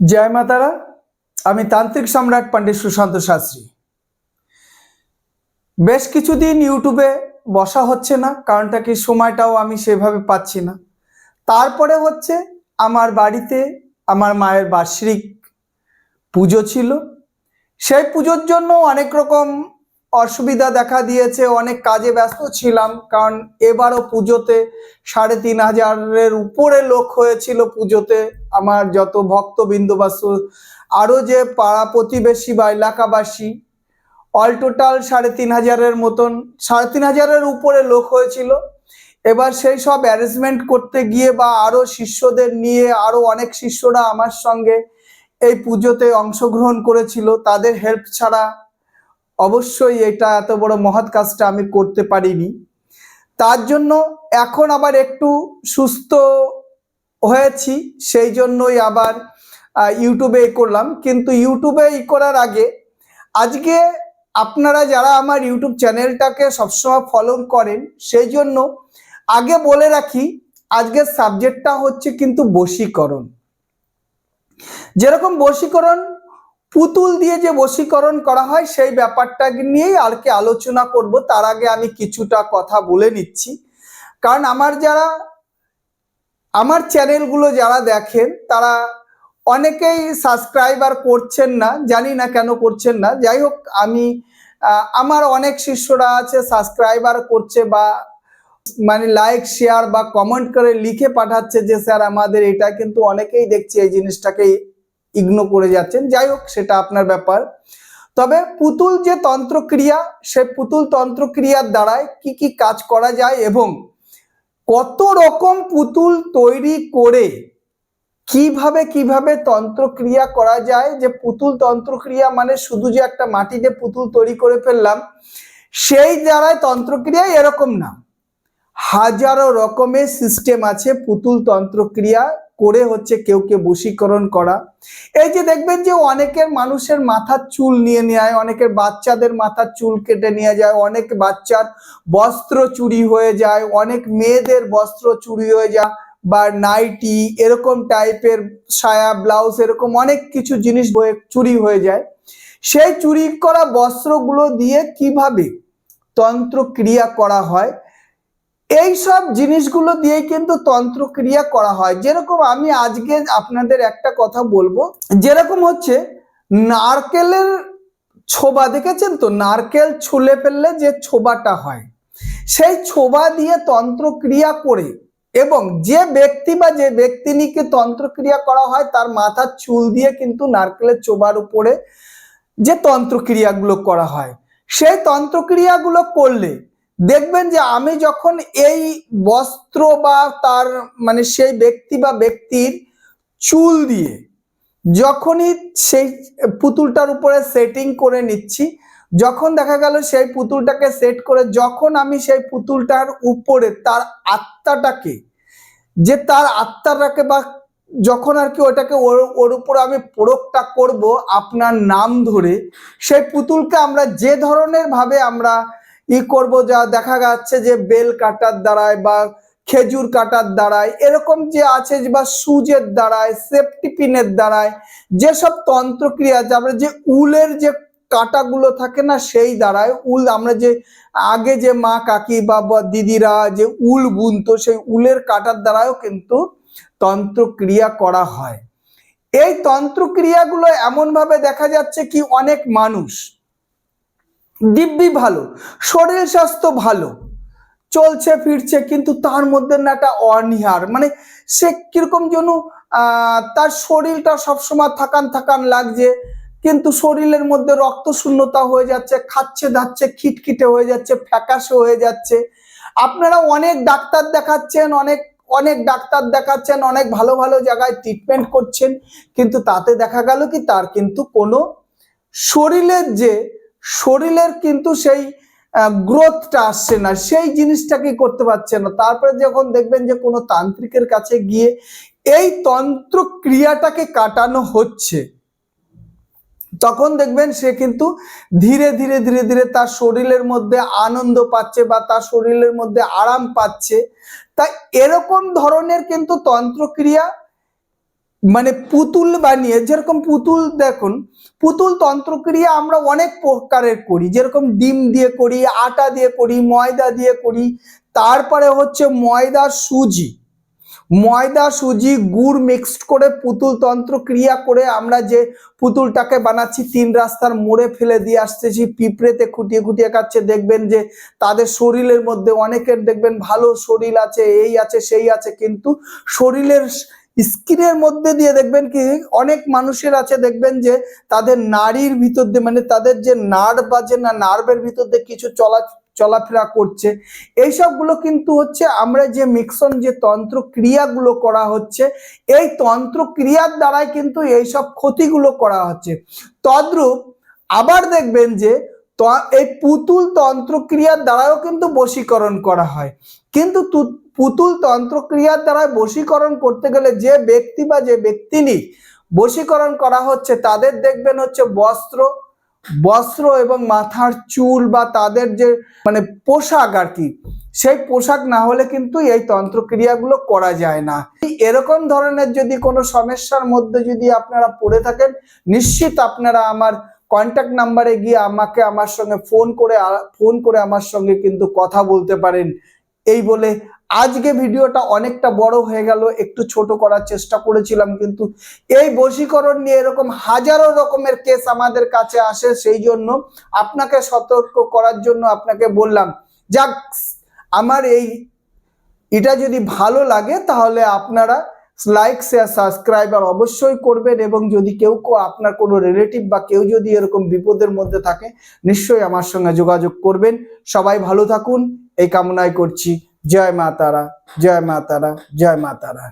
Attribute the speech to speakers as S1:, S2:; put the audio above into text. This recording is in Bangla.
S1: জয় মাতারা, আমি তান্ত্রিক সম্রাট পণ্ডিত সুশান্ত শাস্ত্রী। বেশ কিছুদিন ইউটিউবে বসা হচ্ছে না, কারণটা কি সময়টাও আমি সেভাবে পাচ্ছি না। তারপরে হচ্ছে আমার বাড়িতে আমার মায়ের বার্ষিক পুজো ছিল। সেই পুজোর জন্য অনেক রকম অসুবিধা দেখা দিয়েছে, অনেক কাজে ব্যস্ত ছিলাম, কারণ এবারও পুজোতে সাড়ে তিন হাজারের উপরে লোক হয়েছিল পুজোতে। আমার যত ভক্তবৃন্দ বা আরও যে পাড়া প্রতিবেশী বা এলাকাবাসী অল টোটাল সাড়ে তিন হাজারের মতন, সাড়ে তিন হাজারের উপরে লোক হয়েছিল। এবার সেই সব অ্যারেঞ্জমেন্ট করতে গিয়ে বা আরও শিষ্যদের নিয়ে আরও অনেক শিষ্যরা আমার সঙ্গে এই পুজোতে অংশগ্রহণ করেছিল। তাদের হেল্প ছাড়া অবশ্যই এটা এত বড় মহৎ কাজটা আমি করতে পারিনি। তার জন্য এখন আবার একটু সুস্থ হয়েছি, সেই জন্যই আবার ইউটিউবে করলাম। কিন্তু ইউটিউবে ই করার আগে, আজকে আপনারা যারা আমার ইউটিউব চ্যানেলটাকে সবসময় ফলো করেন, সেই জন্য আগে বলে রাখি, আজকের সাবজেক্টটা হচ্ছে কিন্তু বশীকরণ। যেরকম বশীকরণ পুতুল দিয়ে যে বশীকরণ করা হয়, সেই ব্যাপারটা নিয়েই আর কি আলোচনা করব। তার আগে আমি কিছুটা কথা বলে নিচ্ছি। কারণ আমার যারা, আমার চ্যানেলগুলো যারা দেখেন, তারা অনেকেই সাবস্ক্রাইবার করছেন না, জানি না কেন করছেন না। যাই হোক, আমি আমার অনেক শিষ্যরা আছে, সাবস্ক্রাইবার করছে বা মানে লাইক, শেয়ার বা কমেন্ট করে লিখে পাঠাচ্ছে যে, স্যার, আমাদের এটা কিন্তু অনেকেই দেখছি, এই জিনিসটাকে ইগনো করে যাচ্ছেন, যাই হোক, সেটা আপনার ব্যাপার। তবে পুতুল যে তন্ত্রক্রিয়া, সে পুতুল তন্ত্রক্রিয়ার দ্বারায় কি কি কাজ করা যায় এবং কত রকম পুতুল তৈরি করে কীভাবে কীভাবে তন্ত্রক্রিয়া করা যায়, যে পুতুল তন্ত্রক্রিয়া মানে শুধু যে একটা মাটিতে পুতুল তৈরি করে ফেললাম, সেই দ্বারায় তন্ত্রক্রিয়া এরকম না। হাজারো রকমের সিস্টেম আছে পুতুল তন্ত্রক্রিয়া করে হচ্ছে কেউ কে বশীকরণ করা। এই যে দেখবেন যে অনেকের মানুষের মাথার চুল নিয়ে নেয়, অনেকের বাচ্চাদের মাথার চুল কেটে নিয়ে যায়, অনেক বাচ্চার বস্ত্র চুরি হয়ে যায়, অনেক মেয়েদের বস্ত্র চুরি হয়ে যায় বা নাইটি, এরকম টাইপের সায়া, ব্লাউজ, এরকম অনেক কিছু জিনিস চুরি হয়ে যায়। সেই চুরি করা বস্ত্রগুলো দিয়ে কীভাবে তন্ত্রক্রিয়া করা হয়? এই সব জিনিসগুলো দিয়ে কিন্তু তন্ত্রক্রিয়া করা হয়। যেরকম আমি আজকে আপনাদের একটা কথা বলব। যেরকম হচ্ছে, নারকেলের ছোবা দেখেছেন তো? নারকেল ছুলে ফেললে যে ছোবাটা হয়, সেই ছোবা দিয়ে তন্ত্রক্রিয়া করে এবং যে ব্যক্তি বা যে ব্যক্তিনিকে তন্ত্রক্রিয়া করা হয়, তার মাথার চুল দিয়ে কিন্তু নারকেলের চোবার উপরে যে তন্ত্রক্রিয়াগুলো করা হয়, সেই তন্ত্রক্রিয়াগুলো করলে দেখবেন যে আমি যখন এই বস্ত্র বা তার মানে সেই ব্যক্তি বা ব্যক্তির চুল দিয়ে যখনই সেই পুতুলটার উপরে সেটিং করে নিচ্ছি, যখন দেখা গেল সেই পুতুলটাকে সেট করে যখন আমি সেই পুতুলটার উপরে তার আত্মাটাকে, যে তার আত্মাটাকে বা যখন আর কি ওটাকে ওর ওর উপর আমি প্রয়োগটা করব আপনার নাম ধরে, সেই পুতুলকে আমরা যে ধরনের ভাবে আমরা ই করব যা দেখা যাচ্ছে যে বেল কাটার দ্বারায় বা খেজুর কাটার দ্বারায়, এরকম যে আছে বা সুজের দ্বারায় সেফটি পিনের দ্বারায়, যেসব তন্ত্রক্রিয়া আছে, আমরা যে উলের যে কাটাগুলো থাকে না, সেই দ্বারায় উল, আমরা যে আগে যে মা কাকি বা দিদিরা যে উল বুনতো, সেই উলের কাটার দ্বারাও কিন্তু তন্ত্রক্রিয়া করা হয়। এই তন্ত্রক্রিয়াগুলো এমনভাবে দেখা যাচ্ছে কি অনেক মানুষ দিব্যি ভালো, শরীর স্বাস্থ্য ভালো, চলছে, ফিরছে, কিন্তু তার মধ্যে না একটা অনিহার। মানে সে কীরকম যেন তার শরীরটা সবসময় থাকান থাকান লাগছে, কিন্তু শরীরের মধ্যে রক্ত শূন্যতা হয়ে যাচ্ছে, খাচ্ছে দাচ্ছে, খিটখিটে হয়ে যাচ্ছে, ফ্যাকাশে হয়ে যাচ্ছে। আপনারা অনেক ডাক্তার দেখাচ্ছেন, অনেক অনেক ডাক্তার দেখাচ্ছেন, অনেক ভালো ভালো জায়গায় ট্রিটমেন্ট করছেন, কিন্তু তাতে দেখা গেল কি তার কিন্তু কোনো শরীরের যে শরীরের কিন্তু সেই গ্রোথটা আসছে না, সেই জিনিসটা কি করতে পারছে না। তারপরে যখন দেখবেন যে কোনো তান্ত্রিকের কাছে গিয়ে এই তন্ত্র ক্রিয়াটাকে কাটানো হচ্ছে, তখন দেখবেন সে কিন্তু ধীরে ধীরে ধীরে ধীরে তার শরীরের মধ্যে আনন্দ পাচ্ছে বা তার শরীরের মধ্যে আরাম পাচ্ছে। তা এরকম ধরনের কিন্তু তন্ত্রক্রিয়া মানে পুতুল বানিয়ে, যেরকম পুতুল দেখুন, পুতুল তন্ত্রক্রিয়া আমরা অনেক প্রকারের করি। যেরকম ডিম দিয়ে করি, আটা দিয়ে করি, ময়দা দিয়ে করি, তারপরে হচ্ছে ময়দা, সুজি। ময়দা, সুজি, গুড় মিক্সড করে পুতুল তন্ত্র ক্রিয়া করে আমরা যে পুতুলটাকে বানাচ্ছি, তিন রাস্তার মোড়ে ফেলে দিয়ে আসতেছি, পিঁপড়েতে খুঁটিয়ে খুঁটিয়ে খাচ্ছে, দেখবেন যে তাদের শরীরের মধ্যে অনেকের দেখবেন ভালো শরীর আছে, এই আছে, সেই আছে, কিন্তু শরীরের স্কিনের মধ্যে দিয়ে দেখবেন কি, অনেক মানুষের আছে দেখবেন যে তাদের নারীর ভিতর দিয়ে মানে তাদের যে নার্ভ আছে না নার্ভের ভিতর দিয়ে কিছু চলা, চলাফেরা করছে। এই সবগুলো কিন্তু হচ্ছে আমরা যে মিক্সন যে তন্ত্র ক্রিয়াগুলো করা হচ্ছে, এই তন্ত্র ক্রিয়ার দ্বারাই কিন্তু এই সব ক্ষতিগুলো করা হচ্ছে। তদ্রূপ আবার দেখবেন যে এই পুতুল তন্ত্র ক্রিয়ার দ্বারাও কিন্তু বশীকরণ করা হয়। কিন্তু পুতুল তন্ত্রক্রিয়ার দ্বারা বশীকরণ করতে গেলে যে ব্যক্তি বা যে ব্যক্তিনি বশীকরণ করা হচ্ছে, তাদের দেখবেন হচ্ছে বস্ত্র বস্ত্র এবং মাথার চুল বা তাদের যে মানে পোশাক আর কি, সেই পোশাক না হলে কিন্তু এই তন্ত্রক্রিয়াগুলো করা যায় না। এরকম ধরনের যদি কোনো সমস্যার মধ্যে যদি আপনারা পড়ে থাকেন, নিশ্চিত আপনারা আমার কন্ট্যাক্ট নাম্বারে গিয়ে আমাকে আমার সঙ্গে ফোন করে ফোন করে আমার সঙ্গে কিন্তু কথা বলতে পারেন। এই বলে আজকে ভিডিওটা অনেকটা বড় হয়ে গেল, একটু ছোট করার চেষ্টা করেছিলাম, কিন্তু এই বশীকরণ নিয়ে এরকম হাজারো রকমের কেস আমাদের কাছে আসে, সেই জন্য আপনাকে সতর্ক করার জন্য আপনাকে বললাম, যাক, আমার এই এটা যদি ভালো লাগে, তাহলে আপনারা লাইক শেয়ার সাবস্ক্রাইব আর অবশ্যই করবেন এবং যদি কেউ আপনার কোনো রিলেটিভ বা কেউ যদি এরকম বিপদের মধ্যে থাকে, নিশ্চয়ই আমার সঙ্গে যোগাযোগ করবেন। সবাই ভালো থাকুন, এই কামনাই করছি। জয় মা তারা জয় মা তারা জয় মা তারা